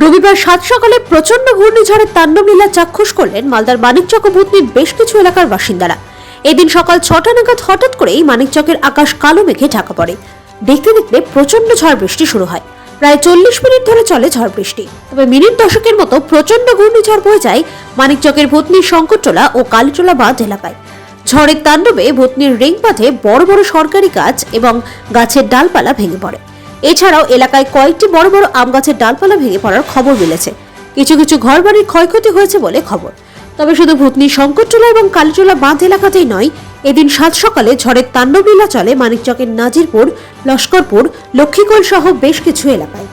রবিবার সাত সকালে প্রচণ্ড ঘূর্ণিঝড়ের তাণ্ডব লীলা চাক্ষুষ করলেন মালদার মানিকচক ভূতনির বেশ কিছু এলাকার বাসিন্দারা। এদিন সকাল ছটা নাগাদ হঠাৎ করেই মানিকচকের আকাশ কালো মেঘে ঢাকা পড়ে। দেখতে দেখতে প্রচণ্ড ঝড় বৃষ্টি শুরু হয়। প্রায় চল্লিশ মিনিট ধরে চলে ঝড় বৃষ্টি। তবে মিনিট দশকের মতো প্রচণ্ড ঘূর্ণিঝড় বয়ে যায় মানিকচকের ভূতনির শঙ্করটোলা ও কালীটোলা বাঁধ এলাকায়। ঝড়ের তাণ্ডবে ভূতনির রিং বড় বড় সরকারি গাছ এবং গাছের ডালপালা ভেঙে পড়ে। এছাড়াও এলাকায় কয়েকটি বড় বড় আম গাছের ডালপালা ভেঙে পড়ার খবর মিলেছে। কিছু কিছু ঘরবাড়ির ক্ষয়ক্ষতি হয়েছে বলে খবর। তবে শুধু ভূতনি শঙ্করটোলা এবং কালীটোলা বাঁধ এলাকাতেই নয়, এদিন সাত সকালে ঝড়ের তাণ্ডবলীলা চলে মানিকচকের নাজিরপুর, লস্করপুর, লক্ষ্মীকোল সহ বেশ কিছু এলাকায়।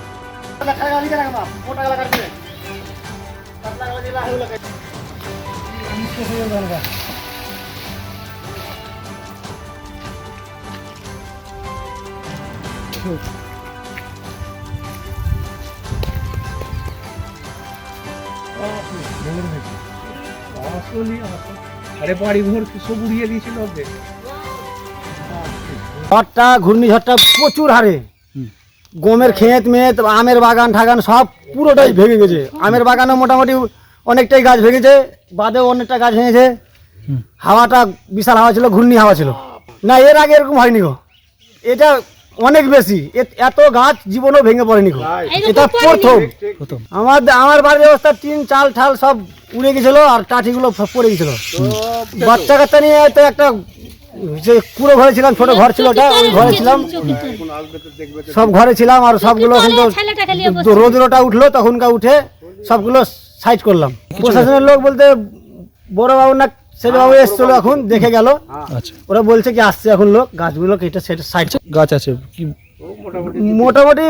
আরে বাড়ি ঘর সব উড়িয়ে দিয়েছিল ওদের ঝড়টা ঘূর্ণিঝড়টা প্রচুর হারে। গমের ক্ষেত মেত আমের বাগান ঠাগান সব পুরোটাই ভেঙে গেছে। আমের বাগানে মোটামুটি অনেকটাই গাছ ভেঙেছে বাদেও অনেকটা গাছ ভেঙেছে। হাওয়াটা বিশাল হাওয়া ছিল ঘূর্ণি হাওয়া ছিল। না এর আগে এরকম হয়নি গো। এটা অনেক বেশি। এ- এত গাছ জীবনেও ভেঙে পড়েনি এটা প্রথম। আমার আমার বাড়ির অবস্থা টিন চাল ঠাল সব উড়ে গেছিল আর টাঠিগুলো সব পড়ে গেছিল। বাচ্চা কাচ্চা নিয়ে তো একটা যে পুরো ঘরে ছিলাম ছোট ঘর ছিল ওটা ওই ঘরে ছিলাম। সব ঘরে ছিলাম আর সবগুলো কিন্তু রোদ্রটা উঠল তখনকার উঠে সবগুলো সাইড করলাম। প্রশাসনের লোক বলতে বড় বাবু না ছেলে বাবু এসছিল এখন দেখে গেল। আচ্ছা। ওরা বলছে কি আসছে এখন লোক গাছগুলো কেটে সেটা সাইড গাছ আছে কি মোটামুটি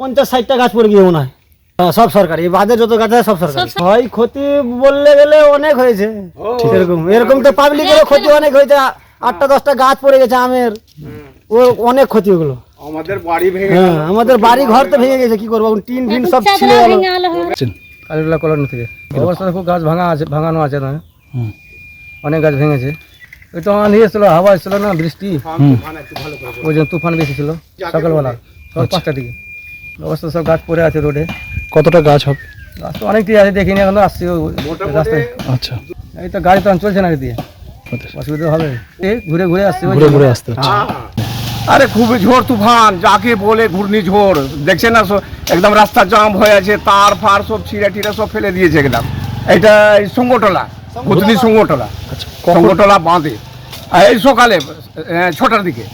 পঞ্চাশ ষাটটা গাছ পড়ে গিয়ে মনে হয়। হ্যাঁ, সব সরকারি এই বাজার যত গাছ আছে সব সরকারি। হয় ক্ষতি বললে গেলে অনেক হয়েছে। এরকম এরকম তো পাবলিকেরও ক্ষতি অনেক হয়েছে। আটটা দশটা গাছ পড়ে গেছে আমের। ও অনেক ক্ষতি ওগুলো আমাদের বাড়ি ভেঙে হ্যাঁ আমাদের বাড়ি ঘর তো ভেঙে গেছে কি করব? এখন টিন ফিন সব ছিঁড়ে গেল? কালীগুলা কলোনি থেকে। অবস্থা খুব গাছ ভাঙা আছে ভাঙানো আছে না? হুম। অনেক গাছ ভেঙেছে। ওই তো আমার নিয়ে এসেছিল হাওয়া এসেছিল না বৃষ্টি। ওই জন্য তুফান বেশি ছিল সকালবেলা সকাল পাঁচটার দিকে। অবস্থা সব গাছ পড়ে আছে রোডে। কতটা গাছ হবে? গাছ তো অনেকটাই আছে দেখিনি এখন আসছি রাস্তায়। আচ্ছা। এই তো গাড়ি তো এখন চলছে না এদিকে। আচ্ছা। অসুবিধা হবে। এই ঘুরে ঘুরে আসছি ঘুরে ঘুরে আসতে আরে খুবই ঝড় তুফান যাকে বলে ঘূর্ণিঝড় দেখছেন না সব একদম রাস্তা জাম হয়ে আছে তার ফার সব ছিঁড়ে টিড়ে সব ফেলে দিয়েছে একদম। এটা এই সঙ্গটলা। ভুতনি সঙ্গটলা আচ্ছা সঙ্গটলা বাঁধে। এই সকালে ছটার দিকে।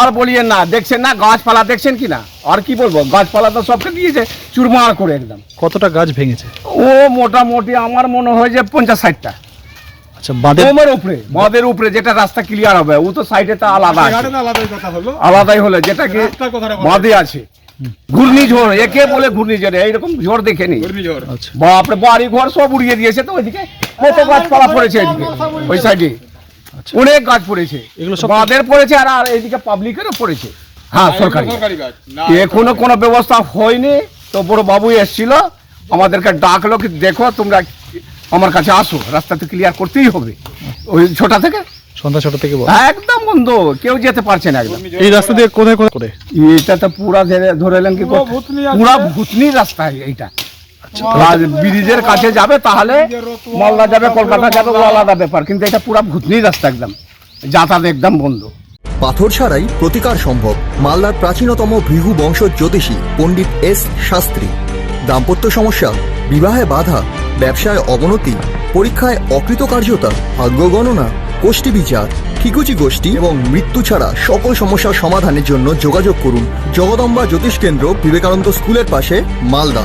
আর বলিয়েন না দেখছেন না গাছপালা দেখছেন কি না? আর কি বলব? গাছপালা তো সবকে দিয়েছে চুরমার করে একদম। কতটা গাছ ভেঙেছে? ও মোটামুটি আমার মনে হয় যে পঞ্চাশ ষাটটা। আচ্ছা বাঁধের উপরে বাঁধের উপরে যেটা রাস্তা ক্লিয়ার হবে ও তো সাইডে তো আলাদা আলাদাই হলো? যেটা কি বাঁধে আছে। ঘূর্ণিঝড় একে বলে ঘূর্ণিঝড় এইরকম ঝড় দেখেনি আচ্ছা। বাপরে বাড়ি ঘর সব উড়িয়ে দিয়েছে তো ওইদিকে। কত গাছপালা পড়েছে এদিকে ওই সাইডে আচ্ছা। অনেক গাছ পড়েছে। এগুলো সব- বাঁধের পড়েছে আর আর এইদিকে পাবলিকেরও পড়েছে। হ্যাঁ সরকারি। এখনও কোনো ব্যবস্থা হয়নি। তো বড় বাবু এসেছিল। আমাদেরকে ডাকলো কি দেখো তোমরা আমার কাছে আসো। রাস্তা তো ক্লিয়ার করতেই হবে। ওই ছোটা থেকে? সন্ধ্যা ছটা থেকে একদম বন্ধ। কেউ যেতে পারছে না একদম। এই রাস্তা দিয়ে কোথায় কোথায় করে এটা তো পুরা ধরে ধরে এলেন কি পুরা ভূতনি রাস্তা এইটা। ব্রিজের কাছে যাবে তাহলে মালদা যাবে কলকাতা যাবে ও আলাদা ব্যাপার কিন্তু এটা পুরা ভূতনি রাস্তা একদম। যাতায়াত একদম বন্ধ। পাথর ছাড়াই প্রতিকার সম্ভব মালদার প্রাচীনতম ভৃহু বংশ জ্যোতিষী পণ্ডিত এস শাস্ত্রী। দাম্পত্য সমস্যা বিবাহে বাধা ব্যবসায় অবনতি পরীক্ষায় অকৃতকার্যতা ভাগ্য গণনা গোষ্ঠী বিচার ঠিকুচি গোষ্ঠী এবং মৃত্যু ছাড়া সকল সমস্যার সমাধানের জন্য যোগাযোগ করুন জগদম্বা জ্যোতিষ কেন্দ্র বিবেকানন্দ স্কুলের পাশে Malda.